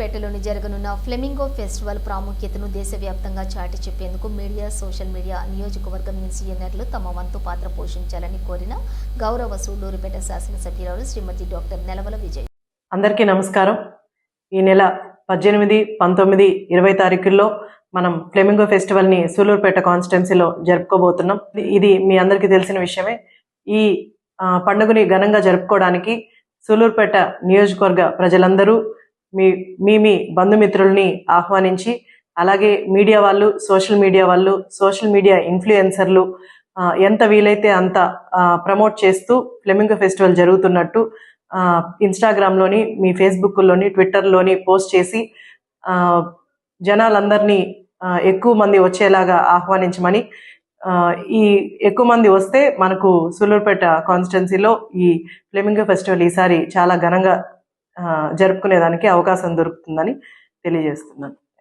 సూళ్ళూరుపేటలోని జరగనున్న flamingo festival ప్రాముఖ్యతను దేశవ్యాప్తంగా చాటి చెప్పేందుకు మీడియా సోషల్ మీడియా నియోజకవర్గం ఇన్సీనియర్లు తమ వంతు పాత్ర పోషించాలని కోరిన గౌరవ సూళ్ళూరుపేట శాసనసభ్యురాలు శ్రీమతి డాక్టర్ నెలవల విజయ్. అందరికీ నమస్కారం. ఈ నెల పద్దెనిమిది పంతొమ్మిది ఇరవై తారీఖుల్లో మనం ఫ్లెమింగో ఫెస్టివల్ని సూలూరుపేట కాన్స్టిట్యున్సీలో జరుపుకోబోతున్నాం. ఇది- మీ అందరికీ తెలిసిన విషయమే. ఈ పండుగని ఘనంగా జరుపుకోవడానికి సూలూరుపేట నియోజకవర్గ ప్రజలందరూ మీ మీ మీ బంధుమిత్రుల్ని ఆహ్వానించి అలాగే మీడియా వాళ్ళు సోషల్ మీడియా వాళ్ళు సోషల్ మీడియా ఇన్ఫ్లుయెన్సర్లు ఎంత వీలైతే అంత ప్రమోట్ చేస్తూ ఫ్లెమింగో ఫెస్టివల్ జరుగుతున్నట్టు ఇన్స్టాగ్రామ్లోని మీ ఫేస్బుక్లోని ట్విట్టర్లోని పోస్ట్ చేసి జనాలందరినీ ఎక్కువ మంది వచ్చేలాగా ఆహ్వానించమని ఈ ఎక్కువ మంది వస్తే మనకు సూలూరుపేట కాన్స్టిట్యున్సీలో ఈ ఫ్లెమింగో ఫెస్టివల్ ఈసారి చాలా ఘనంగా జరుపుకునేదానికి అవకాశం దొరుకుతుందని తెలియజేస్తున్నాను.